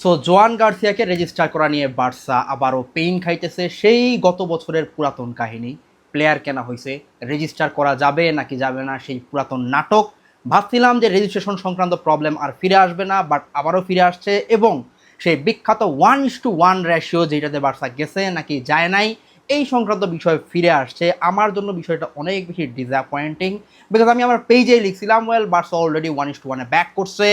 So জোয়ান গার্সিয়াকে register করা নিয়ে বার্সা আবারও পেইন খাইতেছে। সেই গত বছরের পুরাতন কাহিনী প্লেয়ার কেনা হয়েছে রেজিস্টার করা যাবে নাকি যাবে না সেই পুরাতন নাটক। ভাবছিলাম যে রেজিস্ট্রেশন সংক্রান্ত প্রবলেম আর ফিরে আসবে না বাট আবারও ফিরে আসছে এবং সেই বিখ্যাত one is to one ratio যেটাতে বার্সা গেছে নাকি যায় নাই, এই সংক্রান্ত বিষয় ফিরে আসছে। আমার জন্য বিষয়টা অনেক বেশি ডিসঅ্যাপয়েন্টিং বিকজ আমি আমার পেজেই লিখছিলাম well Barca already one is to ওয়ানে ব্যাক করছে।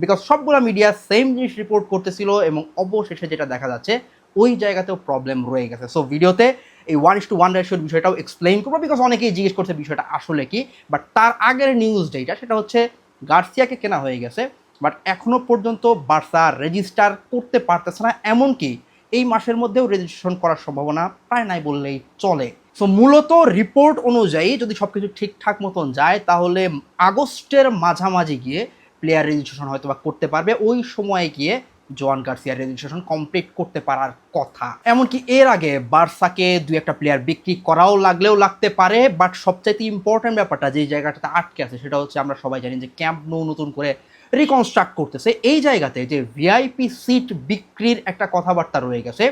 বিকজ সবগুলো মিডিয়া সেম জিনিস রিপোর্ট করতেছিল এবং অবশেষে যেটা দেখা যাচ্ছে, ওই জায়গাতেও প্রবলেম রয়ে গেছে। সো ভিডিওতে এই ওয়ান ইস টু ওয়ান রেশিওর বিষয়টাও এক্সপ্লেইন করব বিকজ অনেকেই জিজ্ঞেস করছে বিষয়টা আসলে কি। বাট তার আগের নিউজ যেটা সেটা হচ্ছে গার্সিয়াকে কেনা হয়ে গেছে। বাট এখনও পর্যন্ত বার্সা রেজিস্টার করতে পারতেছে না, এমনকি এই মাসের মধ্যেও রেজিস্ট্রেশন করার সম্ভাবনা প্রায় নাই বললেই চলে। সো মূলত রিপোর্ট অনুযায়ী যদি সব কিছু ঠিকঠাক মতন যায়, তাহলে আগস্টের মাঝামাঝি গিয়ে প্লেয়ার রেজিস্ট্রেশন হয়তো বা করতে পারবে। ওই সময়ে গিয়ে জোয়ান গার্সিয়ার রেজিস্ট্রেশন কমপ্লিট করতে পারার কথা। এমনকি এর আগে বার্সাকে দুই একটা প্লেয়ার বিক্রি করাও লাগলেও লাগতে পারে বাট সবচাইতে ইম্পর্টেন্ট ব্যাপারটা যে জায়গাটাতে আটকে আছে, সেটা হচ্ছে আমরা সবাই জানি যে ক্যাম্প নো নতুন করে রিকনস্ট্রাক্ট করতেছে। এই জায়গাতে যে ভিআইপি সিট বিক্রির একটা কথাবার্তা রয়ে গেছে,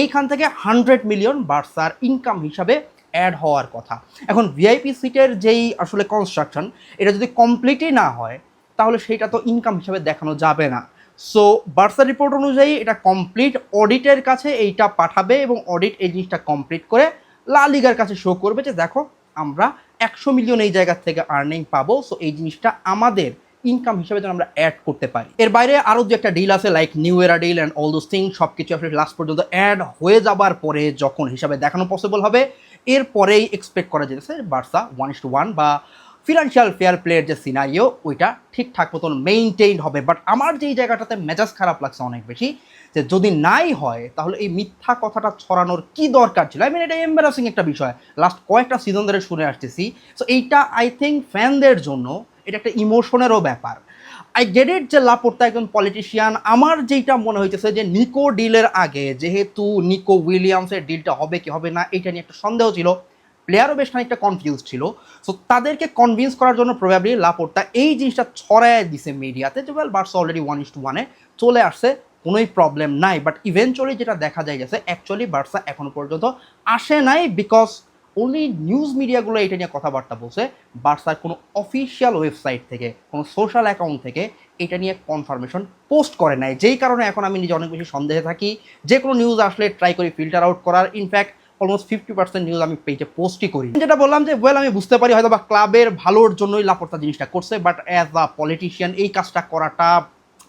এইখান থেকে হান্ড্রেড মিলিয়ন বার্সার ইনকাম হিসাবে অ্যাড হওয়ার কথা। এখন ভিআইপি সিটের যেই আসলে কনস্ট্রাকশন এটা যদি কমপ্লিটই না হয় তাহলে সেইটা তো ইনকাম হিসাবে দেখানো যাবে না। সো বার্সা রিপোর্ট অনুযায়ী এটা কমপ্লিট অডিটের কাছে এইটা পাঠাবে এবং অডিট এই জিনিসটা কমপ্লিট করে লা লিগার কাছে শো করবে যে দেখো, আমরা একশো মিলিয়ন এই জায়গা থেকে আর্নিং পাবো। সো এই জিনিসটা আমাদের ইনকাম হিসেবে যেন আমরা অ্যাড করতে পারি। এর বাইরে আরও দু একটা ডিল আছে like new era deal and all those thing সব কিছু আসলে লাস্ট পর্যন্ত অ্যাড হয়ে যাবার পরে যখন হিসাবে দেখানো পসিবল হবে, এরপরেই এক্সপেক্ট করা যেতেছে Barca one is to one বা ফিনান্সিয়াল ফেয়ার প্লের যে সিনারিও ওইটা ঠিকঠাক মতন মেইনটেইন হবে। বাট আমার যেই জায়গাটাতে মেজাজ খারাপ লাগছে অনেক বেশি, যে যদি নাই হয়, তাহলে এই মিথ্যা কথাটা ছড়ানোর কি দরকার ছিল? আই মিন এটা এম্বারাসিং একটা বিষয়। লাস্ট কয়েকটা সিজন ধরে শুনে আসতেছি। সো এইটা আই থিঙ্ক ফ্যানদের জন্য এটা একটা ইমোশনেরও ব্যাপার। আই গেট ইট যে লাপোর্তা একজন পলিটিশিয়ান আমার যেইটা মনে হইতেছে যে নিকো ডিলের আগে, যেহেতু নিকো উইলিয়ামসের ডিলটা হবে কি হবে না, এটা নিয়ে একটা সন্দেহ ছিল। প্লেয়ারও বেশ খানিকটা কনফিউজ ছিল। সো তাদেরকে কনভিন্স করার জন্য প্রবাবলি লাপোর্তা এই জিনিসটা ছড়ায় দিছে মিডিয়াতে যে well Barca already one is to ওয়ানে চলে আসছে, কোনোই প্রবলেম নাই। বাট ইভেনচুয়ালি যেটা দেখা যায় গেছে অ্যাকচুয়ালি বার্সা এখনও পর্যন্ত আসে নাই বিকজ ওনলি নিউজ মিডিয়াগুলো এটা নিয়ে কথাবার্তা বলছে। বার্সার কোনো অফিসিয়াল ওয়েবসাইট থেকে, কোনো সোশ্যাল অ্যাকাউন্ট থেকে এটা নিয়ে কনফার্মেশন পোস্ট করে নাই। যেই কারণে এখন আমি নিজে অনেক বেশি সন্দেহে থাকি। যে কোনো নিউজ আসলে ট্রাই করি ফিল্টার আউট করার। In fact almost fifty percent news আমি পেজে পোস্টই করি যেটা বললাম যে ওয়েল আমি বুঝতে পারি হয়তো বা ক্লাবের ভালোর জন্যই লাপড়তা জিনিসটা করছে বাট অ্যাজ আ পলিটিশিয়ান এই কাজটা করাটা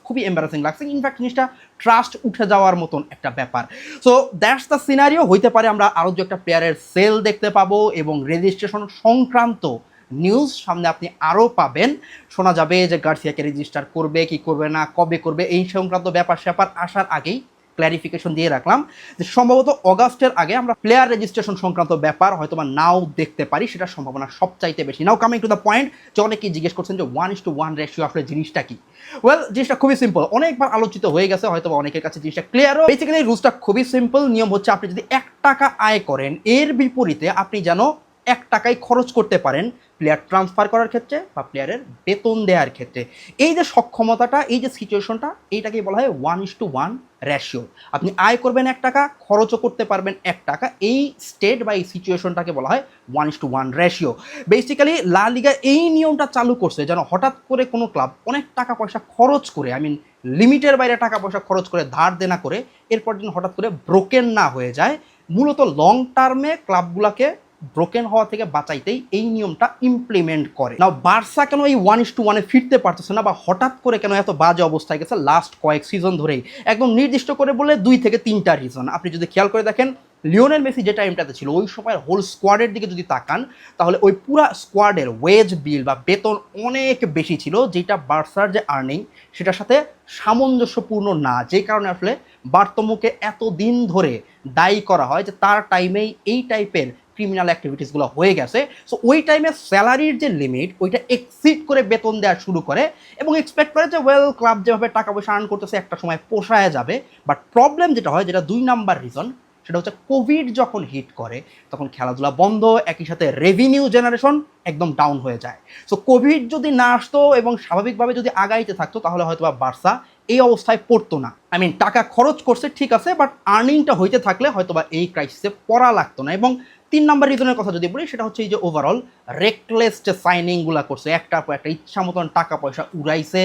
খুবই এম্বারাসিং লাগছে। ইনফ্যাক্ট জিনিসটা ট্রাস্ট উঠে যাওয়ার মতন একটা ব্যাপার। সো দ্যাটস দ্য সিনারিও হইতে পারে আমরা আরও দু একটা প্লেয়ারের সেল দেখতে পাবো এবং রেজিস্ট্রেশন সংক্রান্ত নিউজ সামনে আপনি আরও পাবেন। শোনা যাবে যে গার্সিয়াকে রেজিস্টার করবে, কি করবে না, কবে করবে, এই সংক্রান্ত ব্যাপার স্যাপার আসার আগেই ক্ল্যারিফিকেশন দিয়ে রাখলাম যে সম্ভবত অগাস্টের আগে আমরা প্লেয়ার রেজিস্ট্রেশন সংক্রান্ত ব্যাপার হয়তো বা নাও দেখতে পারি সেটার সম্ভাবনা সবচাইতে বেশি। Now coming to the point যে অনেকেই জিজ্ঞেস করছেন যে one is to one ratio আসলে জিনিসটা কি? ওয়েল জিনিসটা খুবই সিম্পল অনেকবার আলোচিত হয়ে গেছে হয়তো অনেকের কাছে জিনিসটা ক্লিয়ারও বেসিক্যালি রুলসটা খুবই সিম্পল নিয়ম হচ্ছে আপনি যদি এক টাকা আয় করেন, এর বিপরীতে আপনি যেন এক টাকায় খরচ করতে পারেন প্লেয়ার ট্রান্সফার করার ক্ষেত্রে বা প্লেয়ারের বেতন দেওয়ার ক্ষেত্রে। এই যে সক্ষমতাটা, এই যে সিচুয়েশনটা এইটাকেই বলা হয় one is to one ratio আপনি আয় করবেন এক টাকা, খরচও করতে পারবেন এক টাকা। এই স্টেট বা এই সিচুয়েশনটাকে বলা হয় one is to one ratio basically La Liga এই নিয়মটা চালু করছে যেন হঠাৎ করে কোনো ক্লাব অনেক টাকা পয়সা খরচ করে আই মিন লিমিটের বাইরে টাকা পয়সা খরচ করে, ধার দেনা করে, এরপর যেন হঠাৎ করে ব্রোকেন না হয়ে যায়। মূলত লং টার্মে ক্লাবগুলোকে ব্রোকেন হওয়া থেকে বাঁচাইতেই এই নিয়মটা ইমপ্লিমেন্ট করে। না বার্সা কেন এই ওয়ান ইস টু ওয়ানে ফিরতে পারতেছে না বা হঠাৎ করে কেন এত বাজে অবস্থায় গেছে লাস্ট কয়েক সিজন ধরেই? একদম নির্দিষ্ট করে বলে দুই থেকে তিনটা রিজন আপনি যদি খেয়াল করে দেখেন, লিওনেল মেসি যে টাইমটাতে ছিল, ওই সময়ের হোল স্কোয়াডের দিকে যদি তাকান, তাহলে ওই পুরা স্কোয়াডের ওয়েজ বিল বা বেতন অনেক বেশি ছিল, যেটা বার্সার যে আর্নিং সেটার সাথে সামঞ্জস্যপূর্ণ না। যে কারণে আসলে বার্তমুকে এত দিন ধরে দায়ী করা হয় যে তার টাইমেই এই টাইপের ক্রিমিনাল অ্যাক্টিভিটিসগুলো হয়ে গেছে সো ওই টাইমে স্যালারির যে লিমিট ওইটা এক্সিড করে বেতন দেওয়া শুরু করে এবং এক্সপেক্ট করে যে ওয়েল ক্লাব যেভাবে টাকা পয়সা আর্ন করতেছে, একটা সময় পোষায় যাবে। বাট প্রবলেম যেটা হয়, যেটা দুই নাম্বার রিজন সেটা হচ্ছে কোভিড যখন হিট করে, তখন খেলাধুলা বন্ধ, একই সাথে রেভিনিউ জেনারেশন একদম ডাউন হয়ে যায়। সো কোভিড যদি না আসতো এবং স্বাভাবিকভাবে যদি আগাইতে থাকতো, তাহলে হয়তো বা বার্সা এই অবস্থায় পড়তো না। আই মিন টাকা খরচ করছে ঠিক আছে বাট আর্নিংটা হইতে থাকলে হয়তো বা এই ক্রাইসিসে পড়া লাগতো না এবং তিন নাম্বার রিজনের কথা যদি বলি, সেটা হচ্ছে এই যে ওভারঅল রেকলেস যে সাইনিংগুলো করছে, একটা একটা ইচ্ছা মতন টাকা পয়সা উড়াইছে,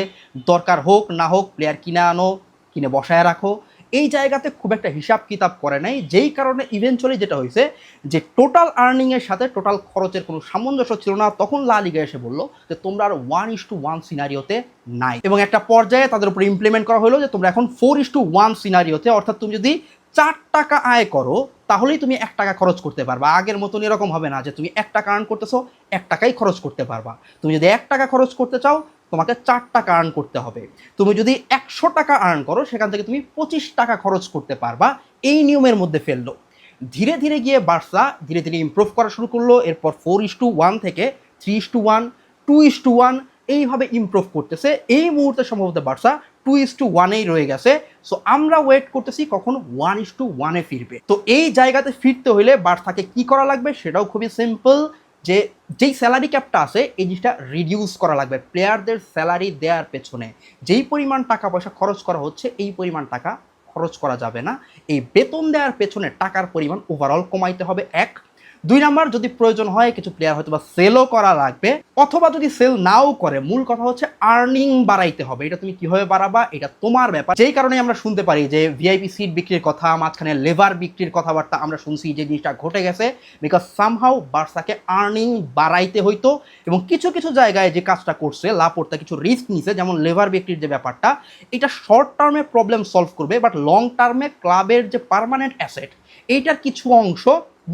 দরকার হোক, না হোক প্লেয়ার কিনে আনো, কিনে বসায় রাখো, এই জায়গাতে খুব একটা হিসাব কিতাব করে নাই, যেই কারণে ইভেনচুয়ালি যেটা হয়েছে যে টোটাল আর্নিংয়ের সাথে টোটাল খরচের কোনো সামঞ্জস্য ছিল না, তখন লা লিগা এসে বলল যে তোমরা আর ওয়ান ইস টু ওয়ান সিনারিওতে নাই। এবং একটা পর্যায়ে তাদের উপর ইমপ্লিমেন্ট করা হলো যে তোমরা এখন ফোর ইস টু ওয়ান সিনারিওতে অর্থাৎ তুমি যদি চার টাকা আয় করো, তাহলেই তুমি এক টাকা খরচ করতে পারবা। আগের মতন এরকম হবে না যে তুমি এক টাকা আর্ন করতেছো, এক টাকাই খরচ করতে পারবা। তুমি যদি এক টাকা খরচ করতে চাও, তোমাকে চার টাকা আর্ন করতে হবে। তুমি যদি একশো টাকা আর্ন করো, সেখান থেকে তুমি পঁচিশ টাকা খরচ করতে পারবা। এই নিয়মের মধ্যে ফেলল। ধীরে ধীরে গিয়ে বার্সা ধীরে ধীরে ইমপ্রুভ করা শুরু করল। এরপর ফোর ইস টু ওয়ান থেকে three is to one two is to one এইভাবে ইমপ্রুভ করতেছে। এই মুহূর্তে সম্ভবত বার্সা টু ইস টু ওয়ানেই রয়ে গেছে। সো আমরা ওয়েট করতেছি কখন ওয়ান ইস টু ওয়ানে ফিরবে। তো এই জায়গাতে ফিরতে হলে বার্সাকে কি করা লাগবে সেটাও খুবই সিম্পল যে যেই স্যালারি ক্যাপটা আছে, এই জিনিসটা রিডিউস করা লাগবে। প্লেয়ারদের স্যালারি দেওয়ার পেছনে। যেই পরিমাণ টাকা পয়সা খরচ করা হচ্ছে, এই পরিমাণ টাকা খরচ করা যাবে না। এই বেতন দেওয়ার পেছনে টাকার পরিমাণ ওভারঅল কমাইতে হবে। এক দুই নাম্বার, যদি প্রয়োজন হয় কিছু প্লেয়ার হয়তো বা সেলও করা লাগবে, অথবা যদি সেল নাও করে, মূল কথা হচ্ছে আর্নিং বাড়াইতে হবে। এটা তুমি কীভাবে বাড়াবা? এটা তোমার ব্যাপার। যেই কারণে আমরা শুনতে পারি যে ভিআইপি সিট বিক্রির কথা, মাঝখানে লেবার বিক্রির কথাবার্তা আমরা শুনছি যে জিনিসটা ঘটে গেছে বিকজ সামহাউ বার্সাকে আর্নিং বাড়াইতে হইতো এবং কিছু কিছু জায়গায় যে কাজটা করছে, লাপোর্তা, কিছু রিস্ক নিছে, যেমন লেবার বিক্রির যে ব্যাপারটা, এটা শর্ট টার্মে প্রবলেম সলভ করবে বাট লং টার্মে ক্লাবের যে পার্মানেন্ট অ্যাসেট এইটার কিছু অংশ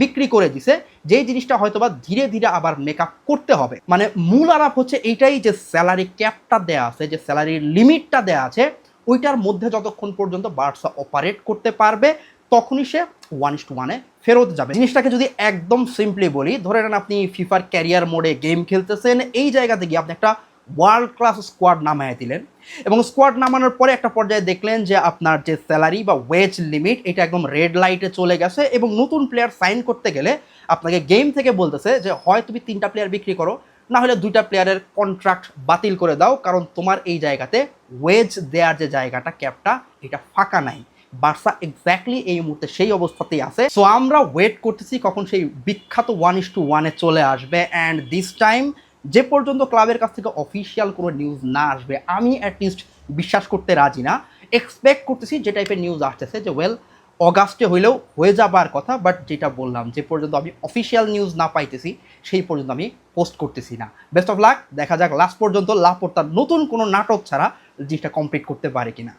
বিক্রি করে দিছে যে জিনিসটা হয়তোবা ধীরে ধীরে আবার মেকআপ করতে হবে। মানে মূল আলাপ হচ্ছে এইটাই যে স্যালারি ক্যাপটা দেয়া আছে, যে স্যালারির লিমিটটা দেয়া আছে, ওইটার মধ্যে যতক্ষণ পর্যন্ত বার্সা অপারেট করতে পারবে, তখনই সে ওয়ান ইস টু ওয়ানে ফেরত যাবে। জিনিসটাকে যদি একদম সিম্পলি বলি, ধরে নেন আপনি ফিফার ক্যারিয়ার মোডে গেম খেলতেছেন, এই জায়গাতে গিয়ে আপনি একটা ওয়ার্ল্ড ক্লাস স্কোয়াড নামায় দিলেন এবং স্কোয়াড নামানোর পরে একটা পর্যায়ে দেখলেন যে আপনার যে স্যালারি বা ওয়েজ লিমিট, এটা একদম রেড লাইটে চলে গেছে এবং নতুন প্লেয়ার সাইন করতে গেলে আপনাকে গেম থেকে বলতেছে যে, হয় তুমি তিনটা প্লেয়ার বিক্রি করো না হলে দুইটা প্লেয়ারের কন্ট্রাক্ট বাতিল করে দাও, কারণ তোমার এই জায়গাতে ওয়েজ দেওয়ার যে জায়গাটা, ক্যাপটা, এটা ফাঁকা নাই। বার্সা এক্স্যাক্টলি এই মুহূর্তে সেই অবস্থাতেই আছে। সো আমরা ওয়েট করতেছি কখন সেই বিখ্যাত ওয়ান ইস টু ওয়ানে চলে আসবে অ্যান্ড দিস টাইম যে পর্যন্ত ক্লাবের কাছ থেকে অফিসিয়াল কোনো নিউজ না আসবে, আমি অ্যাটলিস্ট বিশ্বাস করতে রাজি না। এক্সপেক্ট করতেছি যে টাইপের নিউজ আসতেছে যে ওয়েল অগাস্টে হইলেও হয়ে যাবার কথা বাট যেটা বললাম, যে পর্যন্ত আমি অফিসিয়াল নিউজ না পাইতেছি, সেই পর্যন্ত আমি পোস্ট করতেছি না। বেস্ট অফ লাক দেখা যাক লাস্ট পর্যন্ত লাপোর্তার নতুন কোনো নাটক ছাড়া জিনিসটা কমপ্লিট করতে পারে কিনা।